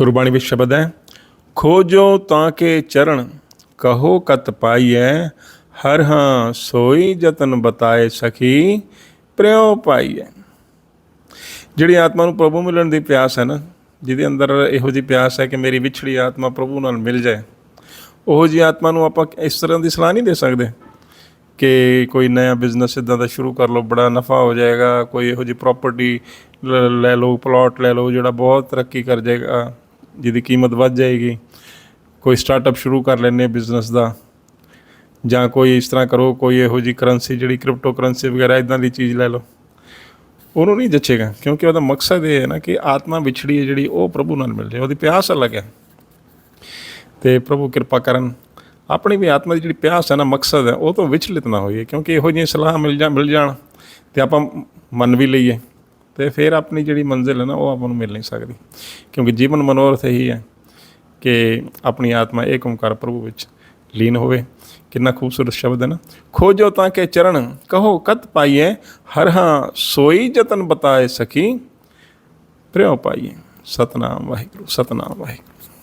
ਗੁਰਬਾਣੀ ਵਿੱਚ ਸ਼ਬਦ ਹੈ, ਖੋਜੋ ਤਾਂ ਕਿ ਚਰਨ ਕਹੋ ਕਤ ਪਾਈਐ, ਹਰ ਹਾਂ ਸੋਈ ਜਤਨ ਬਤਾਏ ਸਖੀ, ਪ੍ਰਿਉ ਪਾਈਐ। ਜਿਹੜੀ ਆਤਮਾ ਨੂੰ ਪ੍ਰਭੂ ਮਿਲਣ ਦੀ ਪਿਆਸ ਹੈ ਨਾ, ਜਿਹਦੇ ਅੰਦਰ ਇਹੋ ਜਿਹੀ ਪਿਆਸ ਹੈ ਕਿ ਮੇਰੀ ਵਿਛੜੀ ਆਤਮਾ ਪ੍ਰਭੂ ਨਾਲ ਮਿਲ ਜਾਏ, ਉਹ ਜੀ ਆਤਮਾ ਨੂੰ ਆਪਾਂ ਇਸ ਤਰ੍ਹਾਂ ਦੀ ਸਲਾਹ ਨਹੀਂ ਦੇ ਸਕਦੇ ਕਿ ਕੋਈ ਨਵਾਂ ਬਿਜ਼ਨਸ ਇਦਾਂ ਦਾ ਸ਼ੁਰੂ ਕਰ ਲਓ, ਬੜਾ ਨਫਾ ਹੋ ਜਾਏਗਾ, ਕੋਈ ਇਹੋ ਜਿਹੀ ਪ੍ਰਾਪਰਟੀ ਲੈ ਲਓ ਪਲਾਟ ਲੈ ਲਓ, ਜਿਹੜਾ ਬਹੁਤ ਤਰੱਕੀ ਕਰ ਜਾਏਗਾ। ਜਿਹਦੀ ਕੀਮਤ ਵੱਧ ਜਾਏਗੀ, ਕੋਈ ਸਟਾਰਟਅਪ ਸ਼ੁਰੂ ਕਰ ਲੈਣੇ ਬਿਜ਼ਨਸ ਦਾ, ਜਾਂ ਕੋਈ ਇਸ ਤਰ੍ਹਾਂ ਕਰੋ, ਕੋਈ ਇਹੋ ਜਿਹੀ ਕਰੰਸੀ ਜਿਹੜੀ ਕ੍ਰਿਪਟੋ ਕਰੰਸੀ ਵਗੈਰਾ ਇਦਾਂ ਦੀ ਚੀਜ਼ ਲੈ ਲਓ। ਉਹਨੂੰ ਨਹੀਂ ਜੱਚੇਗਾ, ਕਿਉਂਕਿ ਉਹਦਾ ਮਕਸਦ ਇਹ ਹੈ ਨਾ ਕਿ ਆਤਮਾ ਵਿਛੜੀ ਹੈ ਜਿਹੜੀ, ਉਹ ਪ੍ਰਭੂ ਨਾਲ ਮਿਲ ਜਾਏ, ਉਹਦੀ ਪਿਆਸ ਅਲੱਗ ਹੈ। ਤੇ ਪ੍ਰਭੂ ਕਿਰਪਾ ਕਰਨ, ਆਪਣੀ ਵੀ ਆਤਮਾ ਦੀ ਜਿਹੜੀ ਪਿਆਸ ਹੈ ਨਾ, ਮਕਸਦ ਹੈ, ਉਹ ਤੋਂ ਵਿਚਲਿਤ ਨਾ ਹੋਈਏ, ਕਿਉਂਕਿ ਇਹੋ ਜਿਹੀਆਂ ਸਲਾਹ ਮਿਲ ਜਾ, ਮਿਲ ਜਾਣ, ਤੇ ਆਪਾਂ ਮੰਨ ਵੀ ਲਈਏ। ਤੇ ਫਿਰ ਆਪਣੀ ਜਿਹੜੀ ਮੰਜ਼ਿਲ ਹੈ ਨਾ, ਉਹ ਆਪਾਂ ਨੂੰ ਮਿਲ ਨਹੀਂ ਸਕਦੀ। ਕਿਉਂਕਿ ਜੀਵਨ ਮਨੋਰਥ ਇਹੀ ਹੈ ਕਿ ਆਪਣੀ ਆਤਮਾ ਏਕ ਓੰਕਾਰ ਪ੍ਰਭੂ ਵਿੱਚ ਲੀਨ ਹੋਵੇ। ਕਿੰਨਾ ਖੂਬਸੂਰਤ ਸ਼ਬਦ ਹੈ ਨਾ। ਖੋਜੋ ਤਾਂ ਕਿ ਚਰਨ, ਕਹੋ, ਕਤ ਪਾਈਏ ਹਰ ਹਾਂ ਸੋਈ ਜਤਨ ਬਤਾਏ ਸਖੀ, ਪ੍ਰਿਉ ਪਾਈਏ ਸਤਨਾਮ ਵਾਹਿਗੁਰੂ ਸਤਨਾਮ ਵਾਹਿਗੁਰੂ।